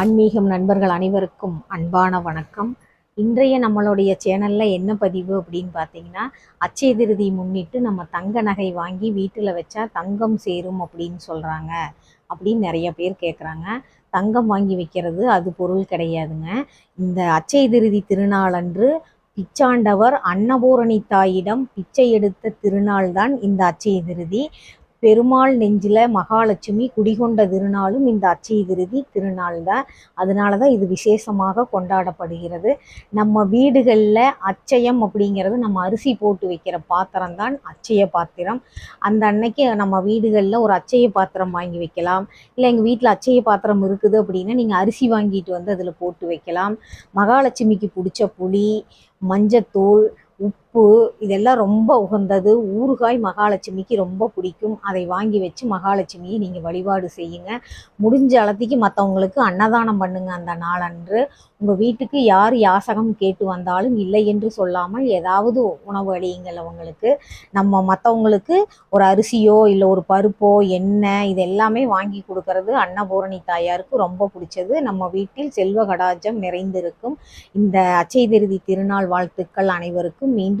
ஆன்மீகம் நண்பர்கள் அனைவருக்கும் அன்பான வணக்கம். இன்றைய நம்மளுடைய சேனலில் என்ன பதிவு அப்படின்னு பார்த்தீங்கன்னா அச்சய திருதி முன்னிட்டு நம்ம தங்க நகை வாங்கி வீட்டில் வச்சா தங்கம் சேரும் அப்படின்னு சொல்கிறாங்க அப்படின்னு நிறைய பேர் கேட்குறாங்க தங்கம் வாங்கி வைக்கிறது அது பொருள் கிடையாதுங்க. இந்த அச்சய திருதி திருநாளன்று பிச்சாண்டவர் அன்னபூரணி தாயிடம் பிச்சை எடுத்த திருநாள் தான் இந்த அச்சய திருதி. பெருமாள் நெஞ்சில் மகாலட்சுமி குடிகொண்ட திருநாளும் இந்த அச்சய விருதி திருநாள் தான். அதனால தான் இது விசேஷமாக கொண்டாடப்படுகிறது. நம்ம வீடுகளில் அச்சயம் அப்படிங்கிறது நம்ம அரிசி போட்டு வைக்கிற பாத்திரம் தான் அச்சய பாத்திரம். அந்த அன்னைக்கு நம்ம வீடுகளில் ஒரு அச்சய பாத்திரம் வாங்கி வைக்கலாம். இல்லை எங்கள் வீட்டில் அச்சய பாத்திரம் இருக்குது அப்படின்னா நீங்கள் அரிசி வாங்கிட்டு வந்து அதில் போட்டு வைக்கலாம். மகாலட்சுமிக்கு பிடிச்ச புளி மஞ்சத்தூள் உப்பு இதெல்லாம் ரொம்ப உகந்தது. ஊறுகாய் மகாலட்சுமிக்கு ரொம்ப பிடிக்கும். அதை வாங்கி வச்சு மகாலட்சுமியை நீங்கள் வழிபாடு செய்யுங்க. முடிஞ்ச அளத்துக்கு மற்றவங்களுக்கு அன்னதானம் பண்ணுங்க அந்த நாளன்று. உங்கள் வீட்டுக்கு யார் யாசகம் கேட்டு வந்தாலும் இல்லை என்று சொல்லாமல் ஏதாவது உணவு அழியுங்கள் அவங்களுக்கு. நம்ம மற்றவங்களுக்கு ஒரு அரிசியோ இல்லை ஒரு பருப்போ எண்ணெய் இது எல்லாமே வாங்கி கொடுக்கறது அன்னபூரணி தாயாருக்கு ரொம்ப பிடிச்சது. நம்ம வீட்டில் செல்வ கடாஜம் நிறைந்திருக்கும். இந்த அச்சை திருதி திருநாள் வாழ்த்துக்கள் அனைவருக்கும். மீண்டும்